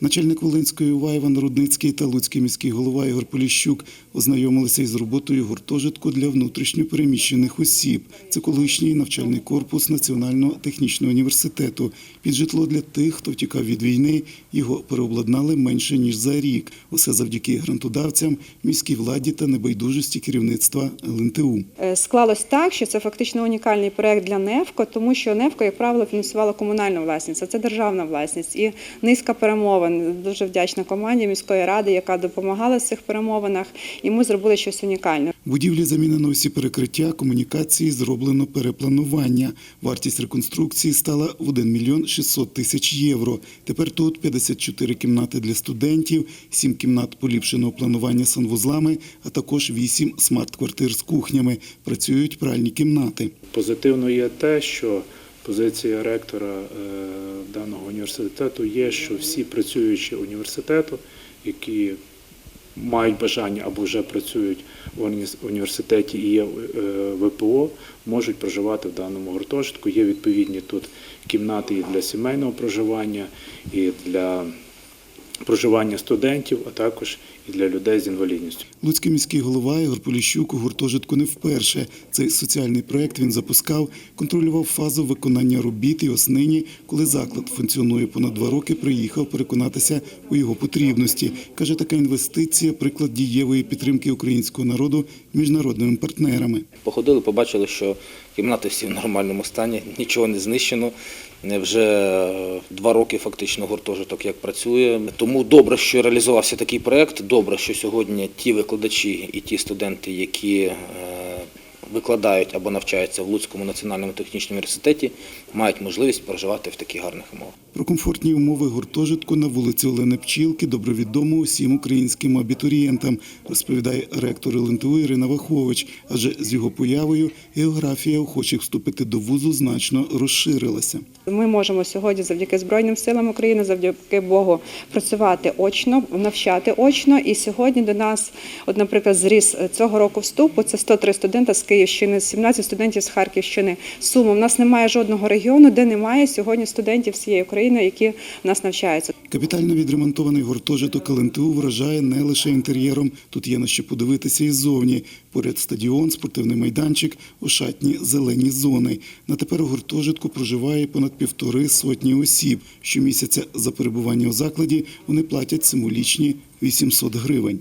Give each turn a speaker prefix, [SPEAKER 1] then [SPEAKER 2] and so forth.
[SPEAKER 1] Начальник Волинської УВА Іван Рудницький та Луцький міський голова Ігор Поліщук ознайомилися із роботою гуртожитку для внутрішньопереміщених осіб. Це колишній навчальний корпус Національного технічного університету. Під житло для тих, хто втікав від війни, його переобладнали менше ніж за рік. Усе завдяки грантодавцям, міській владі та небайдужості керівництва ЛНТУ.
[SPEAKER 2] Е, Склалось так, що це фактично унікальний проект для НЕВКО, тому що НЕВКО, як правило, фінансувала комунальну власність, а це державна власність. І низка перемовин. Дуже вдячна команді міської ради, яка допомагала в цих перемовинах, і ми зробили щось унікальне.
[SPEAKER 1] Будівлі замінено всі перекриття, комунікації, зроблено перепланування. Вартість реконструкції стала в 1 мільйон 600 тисяч євро. Тепер тут 54 кімнати для студентів, 7 кімнат поліпшеного планування санвузлами, а також 8 смарт-квартир з кухнями. Працюють пральні кімнати.
[SPEAKER 3] Позитивно є те, що позиція ректора е, даного університету є, що всі працюючі університету, які мають бажання або вже працюють в уні- університеті і є е, ВПО, можуть проживати в даному гуртожитку. Є відповідні тут кімнати і для сімейного проживання, і для проживання студентів, а також і для людей з інвалідністю.
[SPEAKER 1] Луцький міський голова Ігор Поліщук у гуртожитку не вперше. Цей соціальний проект він запускав, контролював фазу виконання робіт і ось нині, коли заклад функціонує понад два роки, приїхав переконатися у його потрібності. Каже, така інвестиція – приклад дієвої підтримки українського народу міжнародними партнерами.
[SPEAKER 4] Походили, побачили, що кімнати всі в нормальному стані, нічого не знищено. Не Вже е, два роки фактично гуртожиток як працює. Тому добре, що реалізувався такий проект. Добре, що сьогодні ті викладачі і ті студенти, які е, викладають або навчаються в Луцькому національному технічному університеті, мають можливість проживати в таких гарних умовах.
[SPEAKER 1] Про комфортні умови гуртожитку на вулиці Олени Пчілки добре відомо усім українським абітурієнтам, розповідає ректор ЛНТУ Ірина Вахович. Адже з його появою географія охочих вступити до вузу значно розширилася.
[SPEAKER 2] Ми можемо сьогодні, завдяки Збройним силам України, завдяки Богу, працювати очно, навчати очно. І сьогодні до нас, от, наприклад, зріс цього року вступу. Це 103 студента з Київщини, 17 студентів з Харківщини. Сума. У нас немає жодного регіону, де немає сьогодні студентів всієї України, які в нас навчаються.
[SPEAKER 1] Капітально відремонтований гуртожиток ЛНТУ вражає не лише інтер'єром. Тут є на що подивитися і ззовні. Поряд стадіон, спортивний майданчик, ошатні зелені зони. На тепер у гуртожитку проживає понад півтори сотні осіб. Щомісяця за перебування у закладі вони платять символічні 800 гривень.